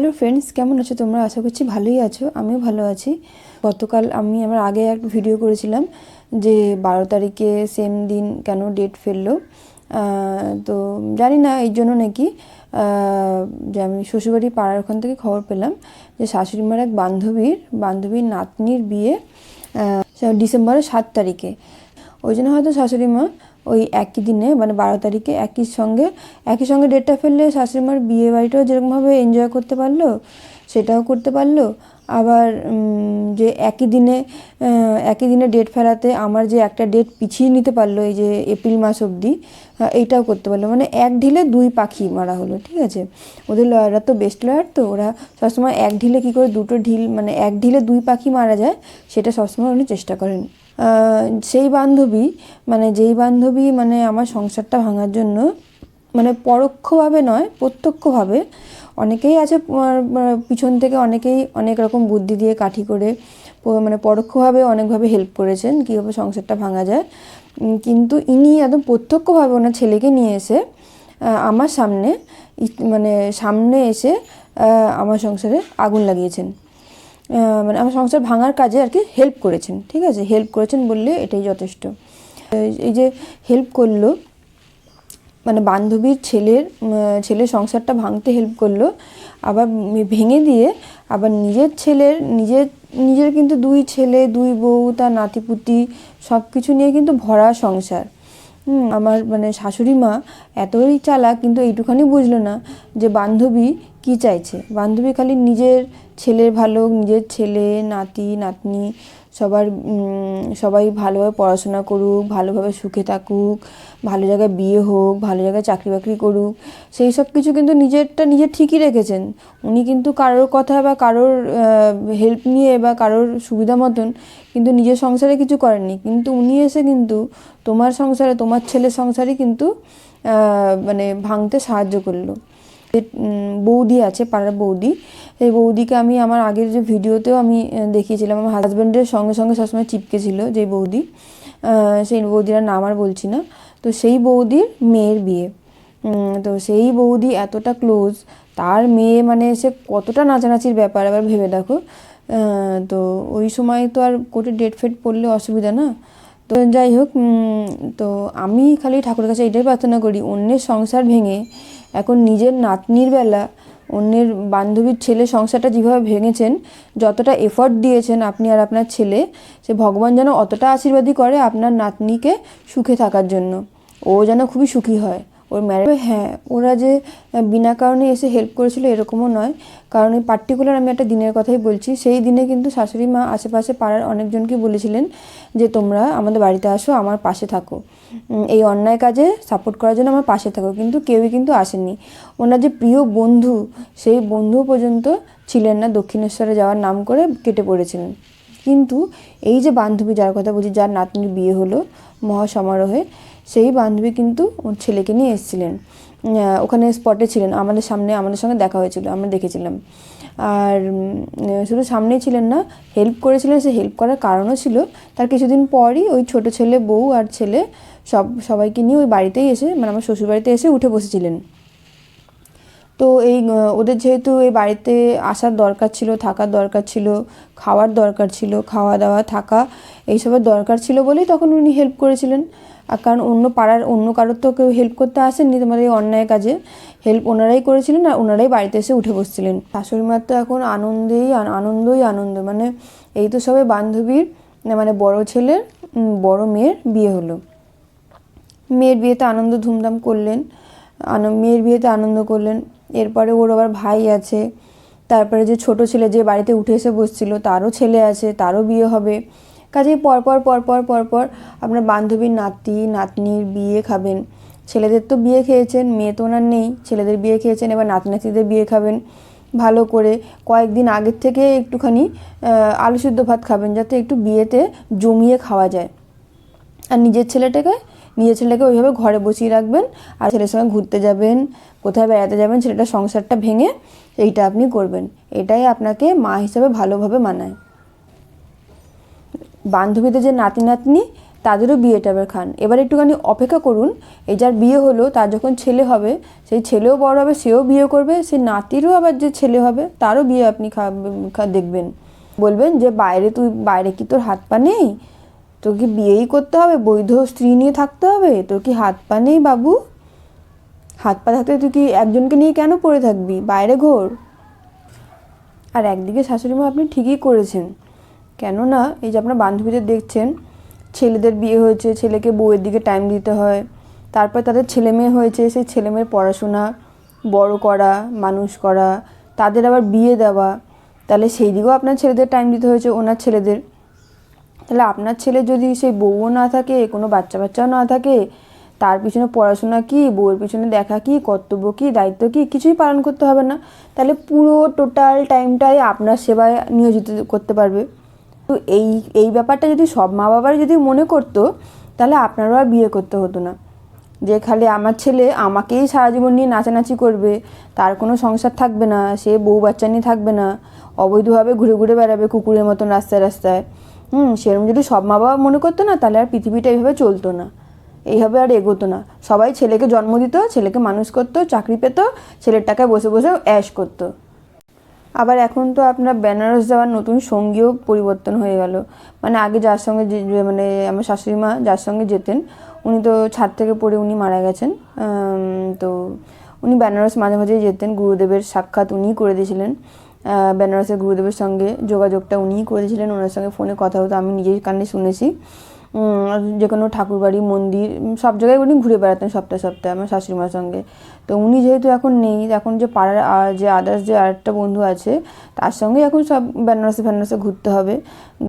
Hello friends কেমন আছো তোমরা? আশা করছি ভালোই আছো, আমিও ভালো আছি। গতকাল আমি আমার আগে এক ভিডিও করেছিলাম যে বারো তারিখে সেম দিন কেন ডেট ফেলল। তো জানি না এই জন্য নাকি যে আমি শ্বশুরবাড়ি পাড়ার ওখান থেকে খবর পেলাম যে শাশুড়ি মার এক বান্ধবীর বান্ধবীর নাতনির বিয়ে ডিসেম্বরের সাত তারিখে। ওই জন্য হয়তো শাশুড়ি মা ওই একই দিনে মানে বারো তারিখে একই সঙ্গে একই সঙ্গে ডেটটা ফেললে শাশুড়ি মার বিয়ে বাড়িটাও যেরকমভাবে এনজয় করতে পারল, সেটাও করতে পারল। আবার যে একই দিনে একই দিনে ডেট ফেলাতে আমার যে একটা ডেট পিছিয়ে নিতে পারল এই যে এপ্রিল মাস অবধি এইটাও করতে পারল। মানে এক ঢিলে দুই পাখি মারা হলো, ঠিক আছে? ওদের লয়াররা তো বেস্ট লয়ার তো, ওরা সবসময় এক ঢিলে কী করে দুটো ঢিল মানে এক ঢিলে দুই পাখি মারা যায়, সেটা সবসময় উনি চেষ্টা করেন। সেই বান্ধবী মানে যেই বান্ধবী মানে আমার সংসারটা ভাঙার জন্য মানে পরোক্ষভাবে নয়, প্রত্যক্ষভাবে অনেকেই আছে পিছন থেকে অনেকেই অনেক রকম বুদ্ধি দিয়ে কাঠি করে মানে পরোক্ষভাবে অনেকভাবে হেল্প করেছেন, কীভাবে সংসারটা ভাঙা যায়। কিন্তু ইনি একদম প্রত্যক্ষভাবে ওনার ছেলেকে নিয়ে এসে আমার সামনে মানে সামনে এসে আমার সংসারে আগুন লাগিয়েছেন। মানে আমার সংসার ভাঙার কাজে আর কি হেল্প করেছেন, ঠিক আছে? হেল্প করেছেন বললে এটাই যথেষ্ট। এই- যে হেল্প করল মানে বান্ধবীর ছেলের ছেলের সংসারটা ভাঙতে হেল্প করল, আবার ভেঙে দিয়ে আবার নিজের ছেলের, নিজের নিজের কিন্তু দুই ছেলে, দুই বউ, তার নাতিপুতি সব কিছু নিয়ে কিন্তু ভরা সংসার। আমার মানে শাশুড়ি মা এতই চালাক, কিন্তু এইটুখানি বুঝলো না যে বান্ধবী কি চাইছে। বান্ধবী খালি নিজের ছেলের ভালো নিজের ছেলে, নাতি, নাতনি সবার সবাই ভালোভাবে পড়াশোনা করুক, ভালোভাবে সুখে থাকুক, ভালো জায়গায় বিয়ে হোক, ভালো জায়গায় চাকরি বাকরি করুক, সেই সব কিছু কিন্তু নিজেরটা নিজে ঠিকই রেখেছেন। উনি কিন্তু কারোর কথা বা কারোর হেল্প নিয়ে বা কারোর সুবিধা মতন কিন্তু নিজের সংসারে কিছু করেননি। কিন্তু উনি এসে কিন্তু তোমার সংসারে, তোমার ছেলের সংসারই কিন্তু মানে ভাঙতে সাহায্য করল। বৌদি আছে, পাড়ার বৌদি। এই বৌদিকে আমি আমার আগের যে ভিডিওতেও আমি দেখিয়েছিলাম। আমার হাজব্যান্ডের সঙ্গে সঙ্গে সবসময় চিপকে ছিল যে বৌদি। সেই বৌদিরা নাম আর বলছি না। তো সেই বৌদির মেয়ের বিয়ে। তো সেই বৌদি এতটা ক্লোজ তার মেয়ে মানে সে কতটা নাচানাচির ব্যাপার, এবার ভেবে দেখো। তো ওই সময় তো আর কোর্টে ডেট ফেট পড়লে অসুবিধা না। তো যাই হোক তো আমি খালি ঠাকুরের কাছে এটাই প্রার্থনা করি, অন্যের সংসার ভেঙে এখন নিজের নাতনির বেলা অন্যের বান্ধবীর ছেলে সংসারটা যেভাবে ভেঙেছেন, যতটা এফর্ট দিয়েছেন আপনি আর আপনার ছেলে, সে ভগবান যেন অতটা আশীর্বাদই করে আপনার নাতনিকে সুখে থাকার জন্য। ও যেন খুবই সুখী হয়। ওর ম্যারেজ হ্যাঁ ওরা যে বিনা কারণে এসে হেল্প করেছিল এরকমও নয়। কারণ এই পার্টিকুলার আমি একটা দিনের কথাই বলছি, সেই দিনে কিন্তু শাশুড়ি মা আশেপাশে পাড়ার অনেকজনকে বলেছিলেন যে, তোমরা আমাদের বাড়িতে আসো, আমার পাশে থাকো। এই অন্যায় কাজে সাপোর্ট করার জন্য আমার পাশে থাকো। কিন্তু কেউই কিন্তু আসেননি। ওনার যে প্রিয় বন্ধু, সেই বন্ধু পর্যন্ত ছিলেন না, দক্ষিণেশ্বরে যাওয়ার নাম করে কেটে পড়েছিলেন। কিন্তু এই যে বান্ধবী, যার কথা বলছি, যার নাতনির বিয়ে হলো মহাসমারোহে, সেই বান্ধবী কিন্তু ওর ছেলেকে নিয়ে এসেছিলেন। ওখানে স্পটে ছিলেন। আমাদের সামনে, আমাদের সঙ্গে দেখা হয়েছিল, আমরা দেখেছিলাম। আর শুধু সামনেই ছিলেন না হেল্প করেছিলেন। সে হেল্প করার কারণও ছিল। তার কিছুদিন পরই ওই ছোট ছেলে, বউ আর ছেলে সব, সবাইকে নিয়ে ওই বাড়িতেই এসে মানে আমার শ্বশুর বাড়িতে এসে উঠে বসেছিলেন। তো এই ওদের যেহেতু এই বাড়িতে আসার দরকার ছিল, থাকার দরকার ছিল, খাওয়ার দরকার ছিল, খাওয়া দাওয়া, থাকা, এইসবের দরকার ছিল বলেই তখন উনি হেল্প করেছিলেন। আর কারণ অন্য পাড়ার অন্য কারোর তো কেউ হেল্প করতে আসেননি তোমার এই অন্যায় কাজে। হেল্প ওনারাই করেছিলেন আর ওনারাই বাড়িতে এসে উঠে বসছিলেন। শাশুড়ি মার তো এখন আনন্দেই, আন- আনন্দই আনন্দ। মানে এই তো সবে বান্ধবীর মানে বড় ছেলের বড় মেয়ের বিয়ে হলো। মেয়ের বিয়েতে আনন্দ ধুমধাম করলেন মেয়ের বিয়েতে আনন্দ করলেন। এরপরে ওর আবার ভাই আছে। তারপরে যে ছোট ছেলে যে বাড়িতে উঠে এসে বসছিল, তারও ছেলে আছে, তারও বিয়ে হবে। কাজেই পরপর পরপর পরপর আপনার বান্ধবীর নাতি, নাতনির বিয়ে খাবেন। ছেলেদের তো বিয়ে খেয়েছেন, মেয়ে তো ওনার নেই। ছেলেদের বিয়ে খেয়েছেন, এবার নাতি নাতিদের বিয়ে খাবেন। ভালো করে কয়েকদিন আগের থেকে একটুখানি আলু সিদ্ধ ভাত খাবেন, যাতে একটু বিয়েতে জমিয়ে খাওয়া যায়। আর নিজের ছেলেটাকে নিজের ছেলেকে ওইভাবে ঘরে বসিয়ে রাখবেন আর ছেলের সঙ্গে ঘুরতে যাবেন, কোথায় বেড়াতে যাবেন, ছেলেটার সংসারটা ভেঙে এইটা আপনি করবেন। এটাই আপনাকে মা হিসাবে ভালোভাবে মানায়। বান্ধবীদের যে নাতি নাতনি তাদেরও বিয়েটা এবার খান। এবার একটুখানি অপেক্ষা করুন, এই যার বিয়ে হলো, তার যখন ছেলে হবে, সেই ছেলেও বড় হবে, সেও বিয়ে করবে, সেই নাতিরও আবার যে ছেলে হবে, তারও বিয়ে আপনি দেখবেন। বলবেন যে, বাইরে তুই, বাইরে কি তোর হাত পা নেই? তোর কি বিয়েই করতে হবে, বৈধ স্ত্রী নিয়ে থাকতে হবে, তোর কি হাত পা নেই বাবু? হাত পা থাকতে তুই কি একজনকে নিয়ে কেন পড়ে থাকবি? বাইরে ঘোর। আর একদিকে শাশুড়ি মা আপনি ঠিকই করেছেন। কেননা, এই যে আপনার বান্ধবীদের দেখছেন, ছেলেদের বিয়ে হয়েছে, ছেলেকে বউয়ের দিকে টাইম দিতে হয়, তারপর তাদের ছেলে মেয়ে হয়েছে, সেই ছেলে মেয়ের পড়াশোনা, বড় করা, মানুষ করা, তাদের আবার বিয়ে দেওয়া, তাহলে সেই দিকেও আপনার ছেলেদের টাইম দিতে হয়েছে, ওনার ছেলেদের। তাহলে আপনার ছেলে যদি সেই বউও না থাকে, কোনো বাচ্চা বাচ্চাও না থাকে, তার পিছনে পড়াশোনা কি, বউয়ের পিছনে দেখা কি, কর্তব্য কি, দায়িত্ব কি, কিছুই পালন করতে হবে না। তাহলে পুরো টোটাল টাইমটাই আপনার সেবায় নিয়োজিত করতে পারবে। তো এই এই ব্যাপারটা যদি সব মা বাবার যদি মনে করতো, তাহলে আপনারও আর বিয়ে করতে হতো না। যে খালি আমার ছেলে আমাকেই সারা জীবন নিয়ে নাচানাচি করবে, তার কোনো সংসার থাকবে না, সে বউ বাচ্চা নিয়ে থাকবে না, অবৈধভাবে ঘুরে ঘুরে বেড়াবে কুকুরের মতন রাস্তায় রাস্তায়। হুম, সেরকম যদি সব মা বাবা মনে করতো না, তাহলে আর পৃথিবীটা এইভাবে চলতো না। এইভাবে আর এগোতো না। সবাই ছেলেকে জন্ম দিত, ছেলেকে মানুষ করতো, চাকরি পেত, ছেলের টাকায় বসে বসে অ্যাশ করতো। আবার এখন তো আপনার বেনারস যাওয়ার নতুন সঙ্গীও পরিবর্তন হয়ে গেল। মানে আগে যার সঙ্গে মানে আমার শাশুড়ি মা যার সঙ্গে যেতেন, উনি তো ছাদ থেকে পড়ে উনি মারা গেছেন। তো উনি বেনারস মাঝে মাঝেই যেতেন। গুরুদেবের সাক্ষাৎ উনিই করে দিয়েছিলেন। বেনারসের গুরুদেবের সঙ্গে যোগাযোগটা উনিই করেছিলেন, ওনার সঙ্গে ফোনে কথা হতো, আমি নিজের কানে শুনেছি। যে কোনো ঠাকুরবাড়ি, মন্দির সব জায়গায় উনি ঘুরে বেড়াতেন সপ্তাহে সপ্তাহে আমার শাশুড়ি মার সঙ্গে। তো উনি যেহেতু এখন নেই, এখন যে পাড়ার যে আদার্স যে আরেকটা বন্ধু আছে, তার সঙ্গে এখন সব বেনারসে ফেনারসে ঘুরতে হবে।